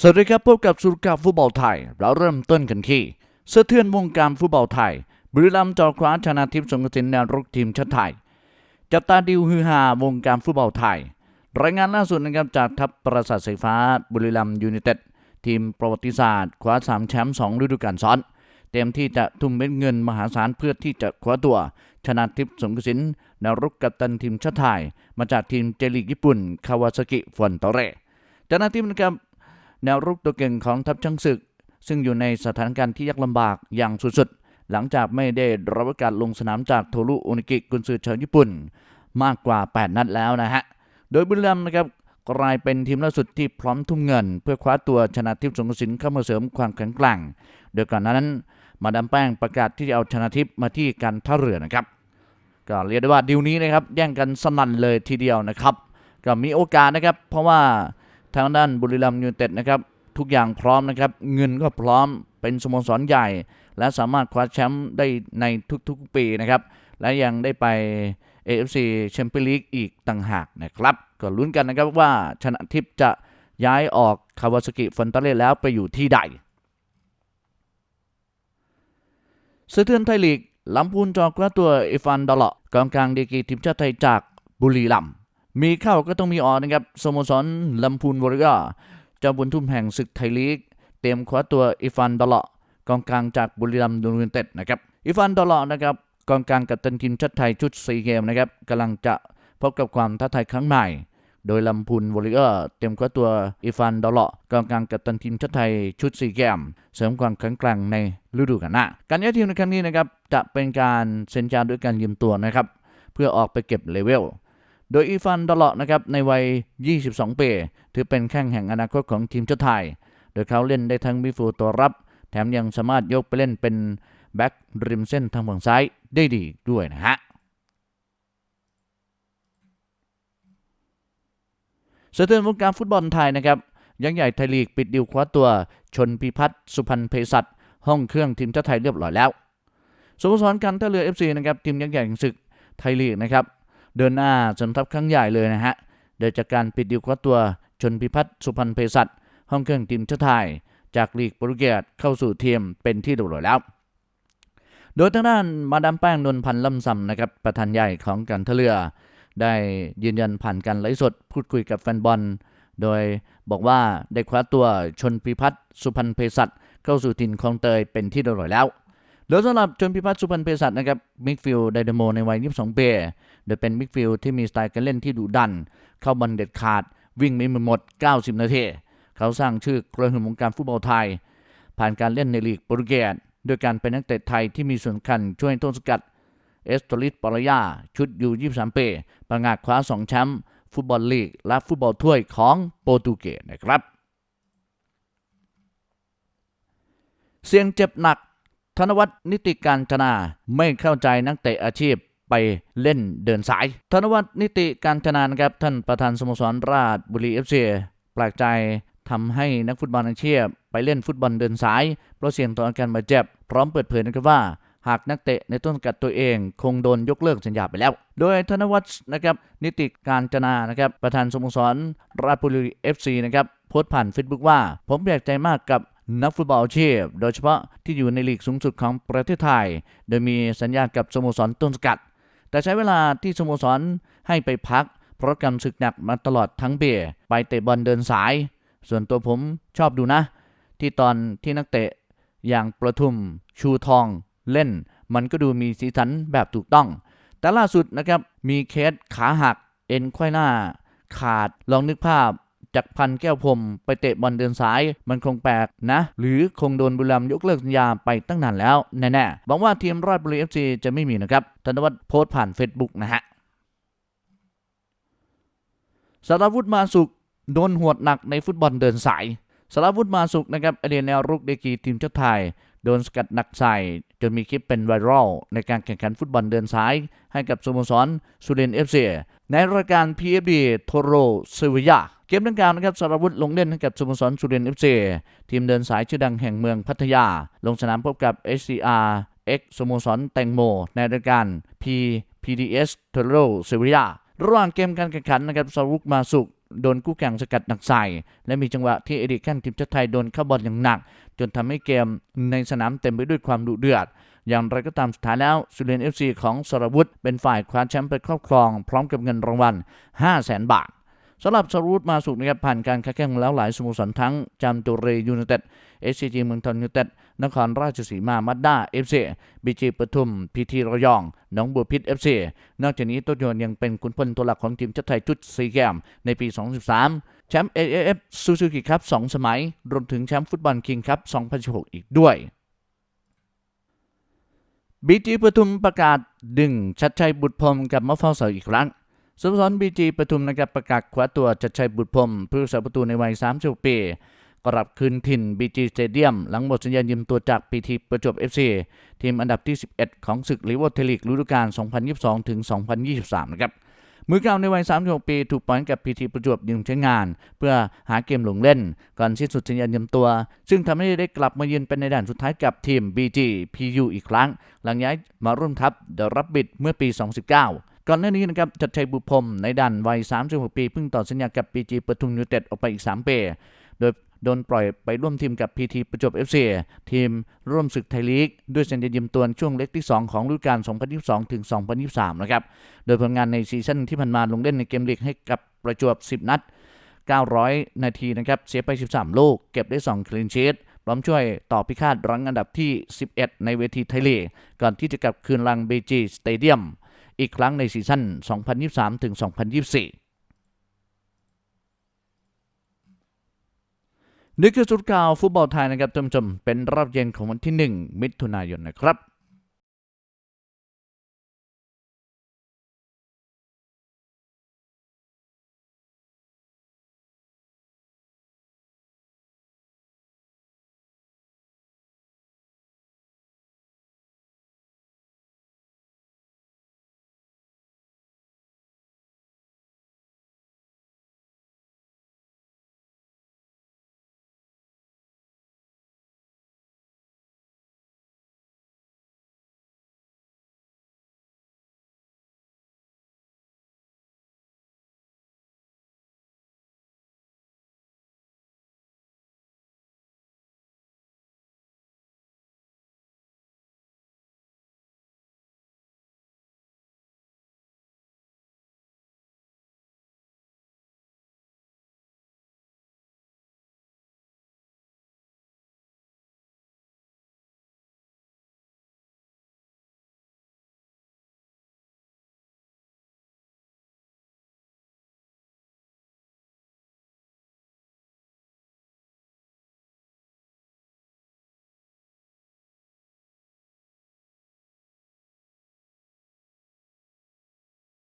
สวัสดีครับพบกับสุรกาฟุตบอลไทย เราเริ่มต้นกันที่สะเทือนวงการฟุตบอลไทยบุรีรัมย์จอคว้าชนะทิพย์สงกระสินแนวรุกทีมชาติไทย จับตาดิวฮือฮาวงการฟุตบอลไทย รายงานล่าสุดนะครับจากทัพประสาทสายฟ้าบุรีรัมย์ยูไนเต็ดทีมประวัติศาสตร์คว้าสามแชมป์สองฤดูกาลซ้อน เต็มที่จะทุ่มเม็ดเงินมหาศาลเพื่อที่จะคว้าตัว ชนะทิพย์สงกระสินแนวรุกกัปตันทีมชาติไทย มาจากทีมเจลีกญี่ปุ่นคาวาซากิฟอนโตเรจากนั้นทีมนะครับ แนวรุกตัวเก่งของทัพช้างศึก ซึ่งอยู่ในสถานการณ์ที่ยากลำบากอย่างสุดๆ หลังจากไม่ได้รับโอกาสลงสนามจากโทรุโอนิกิกุนซือชาวญี่ปุ่น มากกว่า 8 นัดแล้วนะฮะ โดยบุรีรัมย์นะครับกลายเป็นทีมล่าสุดที่พร้อมทุ่มเงิน เพื่อคว้าตัวชนะทิพย์สงกสินเข้ามาเสริมความแข็งแกร่งโดยก่อนนั้นมาดามแป้งประกาศที่จะเอาชนะทิพย์มาที่การท่าเรือนะครับ ก็เรียกได้ว่าดิวนี้นะครับแย่งกันสนั่นเลยทีเดียวนะครับ ก็มีโอกาสนะครับ เพราะว่า ทางด้านบุรีรัมย์ยูไนเต็ดนะครับทุกอย่างพร้อมนะครับ เงินก็พร้อมเป็นสโมสรใหญ่ และสามารถคว้าแชมป์ได้ในทุกๆปีนะครับ และยังได้ไป AFC Champions League อีกต่างหากนะครับ ก็ลุ้นกันนะครับว่าชนะทิพย์จะย้ายออกคาวาซากิฟอนตาเล่แล้วไปอยู่ที่ใดสะเทือนไทยลีกลำพูนจอกระตัวอิฟานดอลเลาะกองกลางดีกีทีมชาติไทยจากบุรีรัมย์ มีเข้าก็ต้องมีออกนะครับสโมสรลำพูนวอริเออร์เจ้าบุญทุ่มแห่งศึกไทยลีก เตรียมคว้าตัวอิฟานดอลเลาะกองกลางจากบุรีรัมย์ยูไนเต็ดนะครับอิฟานดอลเลาะนะครับกองกลางกัปตันทีมชาติไทยชุดซีเกมนะครับกำลังจะพบกับความท้าทายครั้งใหม่ โดยลำพูนวอริเออร์เตรียมคว้าตัวอิฟานดอลเลาะกองกลางกัปตันทีมชาติไทยชุดซีเกมเสริมความแข็งแกร่งในฤดูกาลหน้าการย้ายทีมในครั้งนี้นะครับจะเป็นการเซ็นจาด้วยการยืมตัวนะครับเพื่อออกไปเก็บเลเวล โดยอีฟานดอลเลาะนะครับในวัย 22 ปี ถือเป็นแข้งแห่งอนาคตของทีมชาติไทย โดยเขาเล่นได้ทั้งมิดฟิลด์ตัวรับ แถมยังสามารถยกไปเล่นเป็นแบ็กริมเส้นทางฝั่งซ้ายได้ดีด้วยนะฮะสะเทือนวงการฟุตบอลไทยนะครับยักษ์ใหญ่ไทยลีกปิดดิวคว้าตัว ชนพิพัฒน์สุพรรณเภสัชห้องเครื่องทีมชาติไทยเรียบร้อยแล้วสโมสรการท่าเรือ FC นะครับทีมยักษ์ใหญ่แห่งศึกไทยลีกนะครับ เดินหน้าสนทัพครั้งใหญ่เลยนะฮะ โดยจากการปิดดิวคว้าตัวชนพิพัฒน์สุพรรณเภสัชห้องเครื่องทีมชาติไทย จากลีกโปรตุเกสเข้าสู่ทีมเป็นที่เรียบร้อยแล้ว โดยทางด้านมาดามแป้งนนพันธ์ล่ำซำนะครับประธานใหญ่ของการท่าเรือ ได้ยืนยันผ่านการไลฟ์สดพูดคุยกับแฟนบอล โดยบอกว่าได้คว้าตัวชนพิพัฒน์สุพรรณเภสัชเข้าสู่ถิ่นคลองเตยเป็นที่เรียบร้อยแล้ว โดยสำหรับชนพิพัฒน์สุพรรณเภสัชนะครับมิดฟิลด์ไดนาโมในวัย 22 ปีโดยเป็นมิดฟิลที่มีสไตล์การเล่นที่ดุดัน เข้าบอลเด็ดขาด วิ่งไม่หมด 90 นาที เขาสร้างชื่อกระหึ่มวงการฟุตบอลไทย ผ่านการเล่นในลีกโปรตุเกสโดยการเป็นนักเตะไทยที่มีส่วนสำคัญช่วยต้นสกัด เอสโตลิสปารยาชุดยู23 ปีประงาดคว้า 2 แชมป์ฟุตบอลลีก และฟุตบอลถ้วยของโปรตุเกสนะครับ เสียงเจ็บหนัก นวัฒน์นิติการจนาไม่เข้าใจนักเตะอาชีพไปเล่นเดินสาย ธนวัฒน์นิติการจนานะครับท่านประธานสโมสรราชบุรีเอฟซีแปลกใจทำให้นักฟุตบอลอาชีพไปเล่นฟุตบอลเดินสาย เพราะเสี่ยงต่ออาการบาดเจ็บ พร้อมเปิดเผยนะครับว่า หากนักเตะในต้นสังกัดตัวเองคงโดนยกเลิกสัญญาไปแล้ว โดยธนวัฒน์นะครับนิติการจนานะครับประธานสโมสรราชบุรีเอฟซีนะครับโพสต์ผ่านเฟซบุ๊กว่า ผมแปลกใจมากกับ นักฟุตบอลอาชีพ โดยเฉพาะที่อยู่ในลีกสูงสุดของประเทศไทย โดยมีสัญญากับสโมสรต้นสกัด แต่ใช้เวลาที่สโมสรให้ไปพัก เพราะกำศึกหนักมาตลอดทั้งเบียไปเตะบอลเดินสาย ส่วนตัวผมชอบดูนะ ที่ตอนที่นักเตะอย่างประทุมชูทองเล่น มันก็ดูมีสีสันแบบถูกต้อง แต่ล่าสุดนะครับมีเคสขาหักเอ็นไขว้หน้า ขาดลองนึกภาพ จากพันแก้วพรมไปเตะบอลเดินสาย มันคงแปลกนะ หรือคงโดนบุรีรัมยกเลิกสัญญาไปตั้งนานแล้ว แน่ๆหวังว่าทีมราชบุรีเอฟซีจะไม่มีนะครับธนวัฒน์โพสต์ผ่าน Facebook นะฮะสารวุฒิมาสุขโดนหวดหนักในฟุตบอลเดินสายสารวุฒิมาสุขนะครับอดีตแนวรุกเดกีทีมชาติไทย โดนสกัดหนักใส่จนมีคลิปเป็นไวรัลในการแข่งขันฟุตบอลเดินสาย ให้กับสโมสรสุรินทร์เอฟซีในรายการ PFD โทโรเซวียเกมดังกล่าวนะครับสารวุฒิลงเล่นให้กับสโมสรสุรินทร์เอฟซีทีมเดินสายชื่อดังแห่งเมืองพัทยา ลงสนามพบกับ SCR X สโมสรแตงโม ในรายการ P PDS โทโรเซเวียระหว่างเกมการแข่งขันนะครับสารวุฒิมาสุขโดนกู้แข่งสกัดหนักใส่ และมีจังหวะที่เอดิแคนทีมชาติไทยโดนเข้าบอลอย่างหนัก จนทำให้เกมในสนามเต็มไปด้วยความดุเดือด อย่างไรก็ตามสุดท้ายแล้วสุรินทร์เอฟซีของสรวุฒิเป็นฝ่ายคว้าแชมป์ไปครอบครอง พร้อมกับเงินรางวัล 5 0 0 0 0 0 บาท สำหรับสรวุฒิมาสุกนะครับผ่านการค้าแข่งแล้วหลายสโมสรทั้งจามจุรียูไนเต็ดเอสซีจีเมืองทองยูไนเต็ดนครราชสีมามัดด้าเอฟซีบีจีปทุมพีทีระยองหนองบัวพิษเอฟซีนอกจากนี้ตัวยนยังเป็นขุนพลตัวหลักของทีมชาติไทยชุดสีแกมในปี 2013 แชมป์ AAF ซูซูกิครับ2สมัย รวมถึงแชมป์ฟุตบอลคิงครับ 2016 อีกด้วยบีจีปทุมประกาศดึงชัดชัยบุตรพรหมกับมาเฝ้าเสาอีกครั้ง สโมสรบีจีปทุมนะครับประกาศคว้าตัวชัดชัยบุตรพรมผู้รักษาประตูในวัย36ปีกลับคืนถิ่นบีจีสเตเดียมหลังหมดสัญญายืมตัวจากปีทีประจวบ FC ทีมอันดับที่ 11 ของศึกลีเวอร์เทลิกฤดูกาล 2022 ถึง 2023 นะครับ มือเก่าในวัย 36 ปีถูกปล่อยกับพีทีประจวบยืมใช้งาน เพื่อหาเกมหลงเล่น ก่อนสิ้นสุดสัญญายืมตัว ซึ่งทำให้ได้กลับมายืนเป็นในด่านสุดท้ายกับทีม BG PU อีกครั้ง หลังย้ายมาร่วมทัพเดอะรับบิดเมื่อปี 2019 ก่อนหน้านี้นะครับจัดชัยบุพรมในด่านวัย 36 ปีเพิ่งต่อสัญญากับ BG ปทุมยูเต็ดออกไปอีก 3 ปี โดยโดนปล่อยไปร่วมทีมกับ PT ประจวบ FC ทีมร่วมศึกไทยลีก ด้วยสัญญายืมตัวช่วงเล็กที่ 2 ของฤดูกาล 2022 ถึง 2023 นะครับ โดยผลงานในซีซั่นที่ผ่านมาลงเล่นในเกมลีกให้กับประจวบ 10 นัด 900 นาทีนะครับ เสียไป 13 ลูก เก็บได้ 2 คลีนชีตพร้อมช่วยต่อพิฆาตรั้งอันดับที่ 11 ในเวทีไทยลีก ก่อนที่จะกลับคืนลังเบจีสเตเดียม อีกครั้งในซีซั่น 2023 ถึง 2024นี่คือสุดข่าวฟุตบอลไทยนะครับท่านผู้ชมเป็นรอบเย็นของวันที่ 1 มิถุนายนนะครับ